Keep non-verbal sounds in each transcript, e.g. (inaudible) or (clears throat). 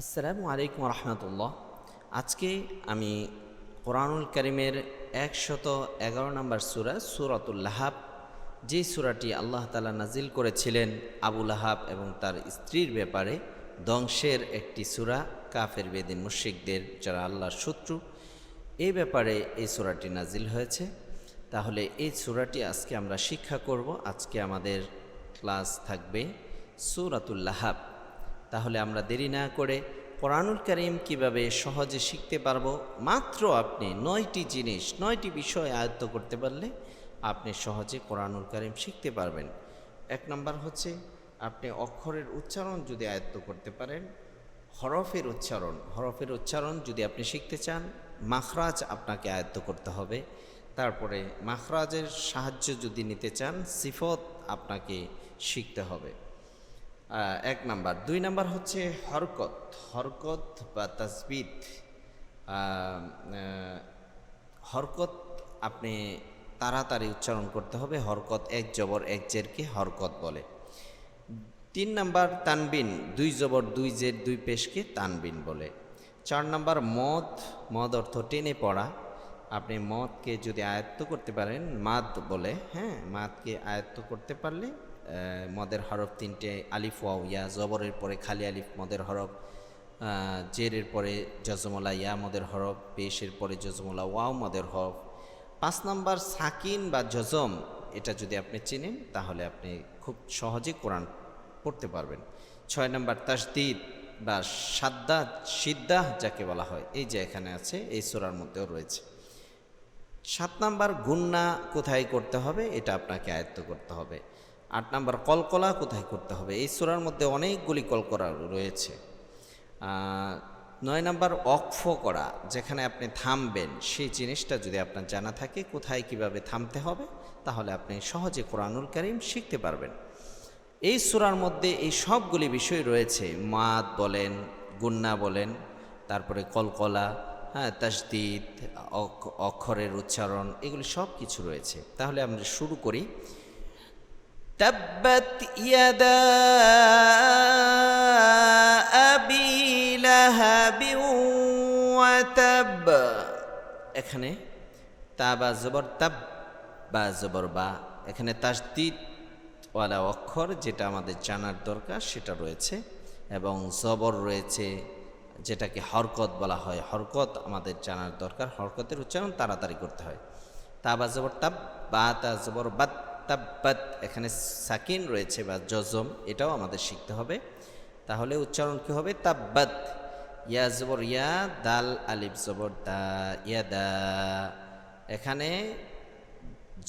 আসসালামু আলাইকুম রহমতুল্লাহ। আজকে আমি কোরআনুল করিমের একশত এগারো নম্বর সুরা, সুরাতুল লাহাব, যে সুরাটি আল্লাহ তালা নাজিল করেছিলেন আবুল লাহাব এবং তার স্ত্রীর ব্যাপারে, ধ্বংসের একটি সুরা, কাফের বেদিন মুশিকদের যারা আল্লাহর শত্রু এই ব্যাপারে এই সুরাটি নাজিল হয়েছে। তাহলে এই সুরাটি আজকে আমরা শিক্ষা করব। আজকে আমাদের ক্লাস থাকবে সুরাতুল লাহাব। তাহলে আমরা দেরি না করে কোরআনুল করিম কীভাবে সহজে শিখতে পারব? মাত্র আপনি নয়টি জিনিস, নয়টি বিষয় আয়ত্ত করতে পারলে আপনি সহজে কোরআনুল করিম শিখতে পারবেন। এক নম্বর হচ্ছে, আপনি অক্ষরের উচ্চারণ যদি আয়ত্ত করতে পারেন, হরফের উচ্চারণ হরফের উচ্চারণ যদি আপনি শিখতে চান, মাখরাজ আপনাকে আয়ত্ত করতে হবে। তারপরে মাখরাজের সাহায্য যদি নিতে চান, সিফত আপনাকে শিখতে হবে। এক নাম্বার। দুই নাম্বার হচ্ছে হরকত। হরকত বা আহ, হরকত আপনি তাড়াতাড়ি উচ্চারণ করতে হবে। হরকত এক জবর এক জেরকে হরকত বলে। তিন নাম্বার তানবিন দুই জবর দুই জের দুই পেশকে তানবিন বলে। চার নাম্বার মদ মদ অর্থ টেনে পড়া। আপনি মদকে যদি আয়ত্ত করতে পারেন মাদ বলে হ্যাঁ মাদকে আয়ত্ত করতে পারলে মদের হরফ তিনটে, আলিফ, ওয়াও, ইয়া, জবরের পরে খালি আলিফ, মদের হরফ জেরের পরে জজমলা ইয়া, মদের হরফ পেশের পরে জজমলা ওয়াও, মদের হরফ। পাঁচ নাম্বার সাকিন বা জজম এটা যদি আপনি চিনেন, তাহলে আপনি খুব সহজে কোরআন পড়তে পারবেন। ছয় নাম্বার তাসদিদ বা সাদ্দা সিদ্দাহ, যাকে বলা হয়, এই যে এখানে আছে, এই সোরার মধ্যেও রয়েছে। সাত নাম্বার গুন্না কোথায় করতে হবে, এটা আপনাকে আয়ত্ত করতে হবে। আট নাম্বার, কলকলা কোথায় করতে হবে? এই সোরার মধ্যে অনেকগুলি কলকলা রয়েছে। নয় নাম্বার অক্ফ করা, যেখানে আপনি থামবেন। সেই জিনিসটা যদি আপনার জানা থাকে, কোথায় কীভাবে থামতে হবে, তাহলে আপনি সহজে কোরআনুল করিম শিখতে পারবেন। এই সূরার মধ্যে এই সবগুলি বিষয় রয়েছে। মাদ বলেন, গুন্না বলেন, তারপরে কলকলা হ্যাঁ তাসদিদ অক- অক্ষরের উচ্চারণ, এগুলি সব কিছু রয়েছে। তাহলে আমরা শুরু করি। تبت يدا أبي لهب وتب এখানে তা বা জবর তাব বা জবর বা এখানে তাসদিদ ওয়ালা অক্ষর যেটা আমাদের জানার দরকার সেটা রয়েছে এবং জবর রয়েছে যেটাকে হরকত বলা হয় হরকত আমাদের জানার দরকার হরকতের উচ্চারণ তাড়াতাড়ি করতে হয় তা বা জবর তাব বা তা জবর বাত তাব্বাত এখানে সাকিন রয়েছে বা জজম এটাও আমাদের শিখতে হবে। তাহলে উচ্চারণ কি হবে? তাব্বাত। ইয়া জবর ইয়া, দাল আলিফ জবর দা, ইয়া দা। এখানে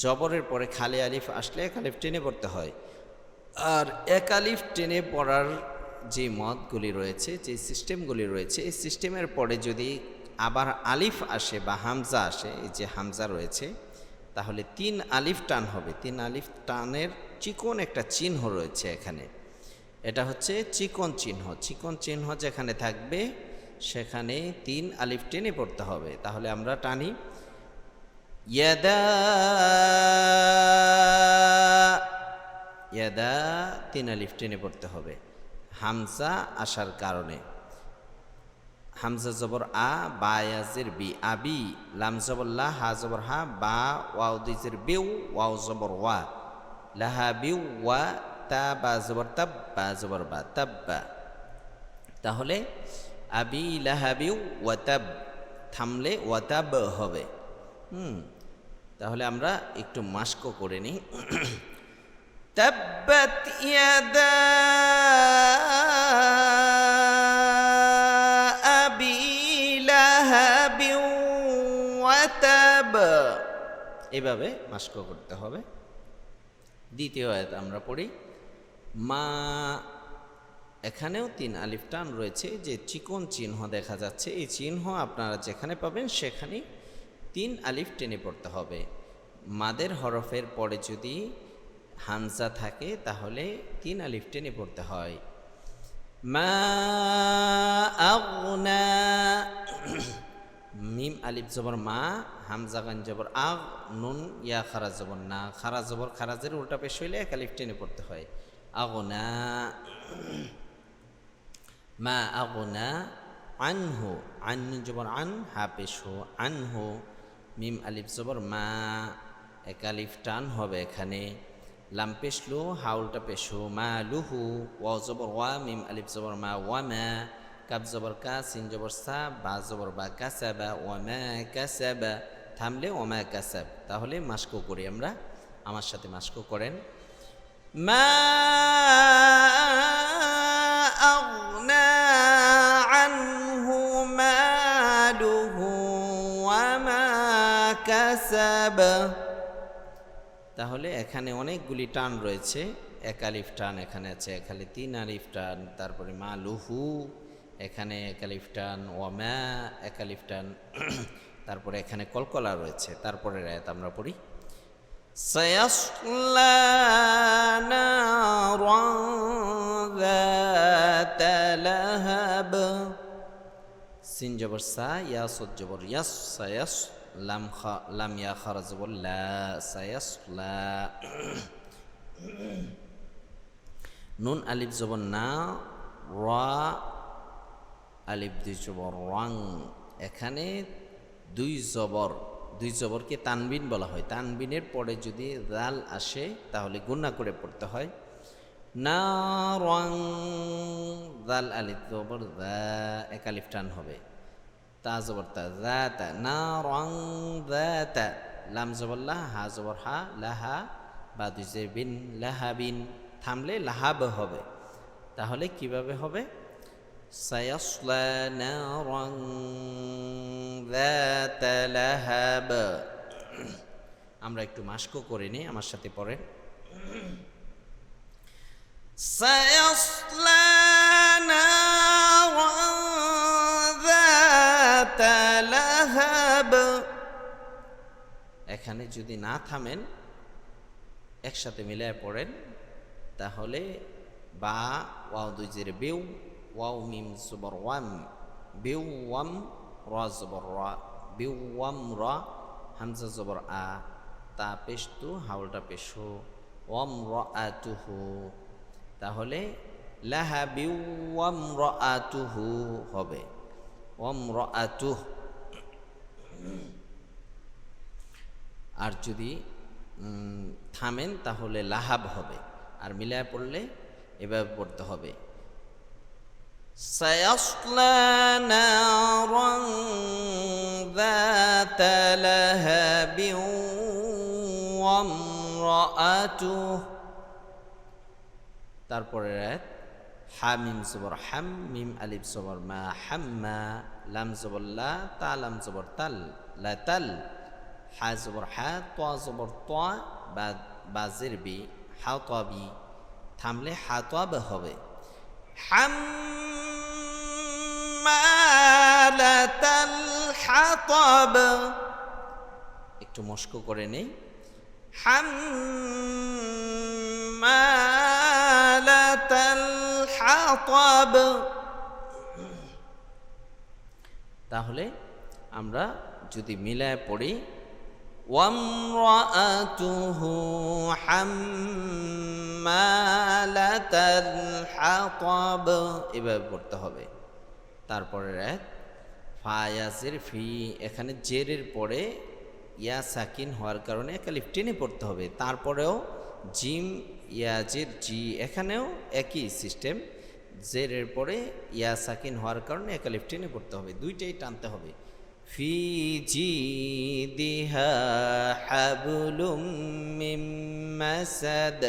জবরের পরে খালি আলিফ আসলে এক আলিফ টেনে পড়তে হয়। আর এক আলিফ টেনে পড়ার যে মতগুলি রয়েছে, যে সিস্টেমগুলি রয়েছে, এই সিস্টেমের পরে যদি আবার আলিফ আসে বা হামজা আসে, এই যে হামজা রয়েছে তাহলে তিন আলিফ টান হবে। তিন আলিফ টানের চিকন একটা চিহ্ন রয়েছে এখানে। এটা হচ্ছে চিকন চিহ্ন। চিকন চিহ্ন যেখানে থাকবে, সেখানে তিন আলিফ টেনে পড়তে হবে। তাহলে আমরা টানি। ইয়াদা ইয়াদা তিন আলিফ টেনে পড়তে হবে। হামসা আসার কারণে। হামজা জবর আ বায়াজের বি আবি লাম জবল্লা হা জবর হা, বা ওয়াউদিজের বেউ ওয়াও জবর ওয়া, লাহা বিউ ওয়া, তা, বা জবর তাব, বা জবর বা তাব্বা তাহলে আবি লাহা বিউ ওয়া তাব, থামলে ওয়াতাব হবে। হুম, তাহলে আমরা একটু মাস্ক করে নিই। তাব্বাত ইয়াদা এভাবে মাস্ক করতে হবে। দ্বিতীয় আয়াত আমরা পড়ি, মা, এখানেও তিন আলিফ টান রয়েছে যে চিকন চিহ্ন দেখা যাচ্ছে। এই চিহ্ন আপনারা যেখানে পাবেন সেখানেই তিন আলিফ টেনে পড়তে হবে। মাদের হরফের পরে যদি হামজা থাকে তাহলে তিন আলিফ টেনে পড়তে হয়। মা মিম, আলিফ জবর মা, হামজা গান জবর আগ, নুন, ইয়া, খারা জবর না। খারা জবর খারাজের উল্টা পেশ হইলে এক আলিফ টেনে পড়তে হয়। আগনা, মা আগনা, আনহু, আন জবর আন, হা পেশ হো, আনহু, মিম, আলিফ জবর মা, এক আলিফ টান হবে এখানে। লাম পেশলু হাউলটা পেশু মা লুহু, ওয়া জবর ওয়া, মিম, আলিফ জবর মা, ওয়া মা কাপ জবর কা, সিন জবর সা, বা জবর বা কাসাবা মা কাসাবা থামলে ওমা কাসাব তাহলে মাস্কো করি আমরা। আমার সাথে মাস্কো করেন। মা তাহলে এখানে অনেকগুলি টান রয়েছে। এক আলিফ টান এখানে আছে, এক আলি তিন আলিফ টান, তারপরে মা লুহু এখানে একালিফটান ওয়ামা একালিফটান (clears throat) তারপরে এখানে কলকলা রয়েছে। তারপরে রায়ত আমরা পড়ি সিন সা ইয়াস ইয়াস, সায়াস লাম খা লা সায়াস লা (clears throat) নুন আলিফ জবর না আলিফ দুই জবর রং এখানে দুই জবর, দুই জবরকে তানবিন বলা হয়। তানবিনের পরে যদি রাল আসে, তাহলে গুণা করে পড়তে হয়। না রং, দাল, আলিফ, জবর, দা, এক আলিফ টান হবে। তা জবর, তা, দা, তা, না রং, দা, তা, লাম জবর, লা, হা জবর, হা লাহা বা যে বিন লাহাবিন থামলে লাহাব হবে। তাহলে কীভাবে হবে? سيصلى نارا ذات لهب আমরা একটু মাস্কও করে নিই আমার সাথে পড়েন سيصلى نارا ذات لهب এখানে যদি না থামেন একসাথে মিলায় পড়েন তাহলে বা ওয়াও দুই জেরে বেউ ওয়াও মিম জবর ওয়াম বেউ ওয়াম র জবর র বেউ ওয়াম র হামজা জবর আ তা পেশতু হাউলটা পেশু, ওয়াম র আতুহু। তাহলে লাহা বিউ ওয়াম র আতুহু হবে। ওয়াম র আতুহ। আর যদি থামেন, তাহলে লাহাব হবে। আর মিলায় পড়লে এভাবে পড়তে হবে। سيصلى نارا ذات لهب وامرأته তারপরে রাত হা মিম জবর হাম মিম আলিফ জবর মা হাম্মা লাম জবর লা তা লাম জবর তাল লা তাল হা জবর হা তোয়া জবর তোয়া বা বাজের বি হা তোয়া বি থামলে হা তোয়া বে হবে হাম্মালাতাল হাতাব একটু মস্ক করে নেই হাম্মালাতাল হাতাব তাহলে আমরা যদি মিলায় পড়ি وامرأته حمالة الحطب এভাবে পড়তে হবে তারপরে এক ফায়াজের ফি, এখানে জেরের পরে ইয়া সাকিন হওয়ার কারণে একা লিফটিনে পড়তে হবে। তারপরেও জিম ইয়াজের জি, এখানেও একই সিস্টেম, জেরের পরে ইয়া সাকিন হওয়ার কারণে একা লিফটিনে পড়তে হবে, দুইটাই টানতে হবে। ফি জি দিহা হাবুলুম মাসাদ।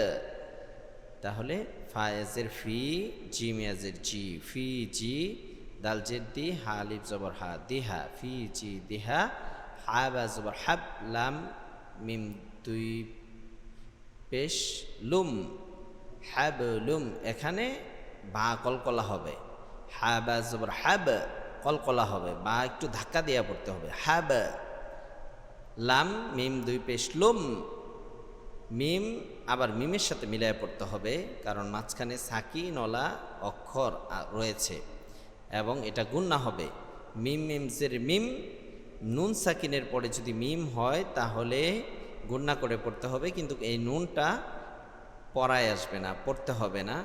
তাহলে ফায়াজের ফি, জিম ইয়াজের জি, ফি, জি দালজের দি হালিফ জবর হা দিহা, ফি জি দিহা, হাবা জবর হাব, লাম, মিম দুই পেশ, লুম, হাব, লুম, এখানে বা কলকলা হবে। হাবা জবর হাব, কলকলা হবে। বা একটু ধাক্কা দেওয়া পড়তে হবে। হাব, লাম, মিম দুই পেশ, লুম, মিম আবার মিমের সাথে মিলায় পড়তে হবে। কারণ মাঝখানে সাকি, নলা, অক্ষর রয়েছে। এবং এটা গুন্না হবে। মিম মিমসের মিম, নুন সাকিনের পরে যদি মিম হয়, তাহলে গুন্না করে পড়তে হবে, কিন্তু এই নুনটা পড়ায় আসবে না, পড়তে হবে না।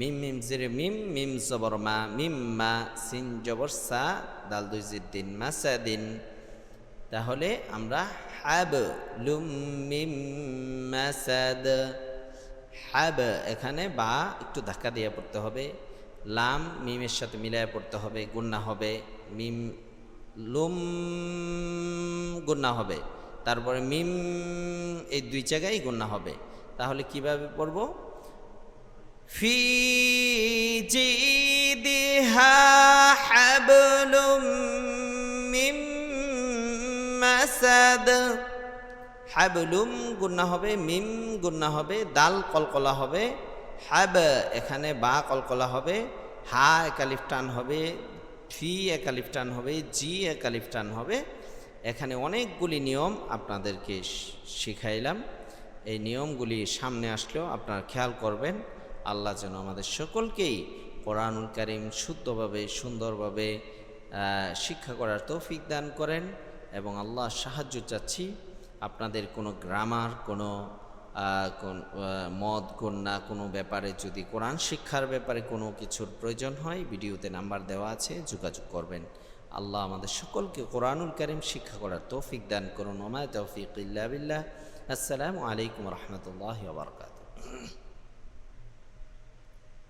মিম মিম, জিরে, মিম মিম, জবর, মা, মিম, মা, সিন, জবর, সা, দাল, দুই জিদ্দিন মাসাদিন তাহলে আমরা হাব, লুম, মিম মাসাদ হাব, এখানে বা একটু ধাক্কা দিয়ে পড়তে হবে। লাম, মিমের সাথে মিলায় পড়তে হবে, গুন্না হবে। মিম, লুম, গুন্না হবে। তারপরে মিম, এই দুই জায়গায় গুন্না হবে। তাহলে কীভাবে পড়ব? ফি জিদিহা হাবলুম মিম মাসাদ। হাবলুম গুন্না হবে, মিম গুন্না হবে, দাল কলকলা হবে। হাব, এখানে বা কলকলা হবে, হা একালিফ টান হবে, ফি একালিফ টান হবে, জি একালিফ টান হবে। এখানে অনেকগুলি নিয়ম আপনাদেরকে শিখাইলাম। এই নিয়মগুলি সামনে আসলেও আপনারা খেয়াল করবেন। আল্লাহ যেন আমাদের সকলকেই কোরআনুল কারিম শুদ্ধভাবে, সুন্দরভাবে শিক্ষা করার তৌফিক দান করেন এবং আল্লাহ সাহায্য চাচ্ছি। আপনাদের কোনো গ্রামার, কোনো মদ, কন্যা কোনো ব্যাপারে যদি কোরআন শিক্ষার ব্যাপারে কোনো কিছুর প্রয়োজন হয়, ভিডিওতে নাম্বার দেওয়া আছে, যোগাযোগ করবেন। আল্লাহ আমাদের সকলকে কোরআনুল কারিম শিক্ষা করার তৌফিক দান করুন। ওমায় তৌফিক ইল্লা বিল্লাহ। আসসালামু আলাইকুম রহমতুল্লাহ বারকাত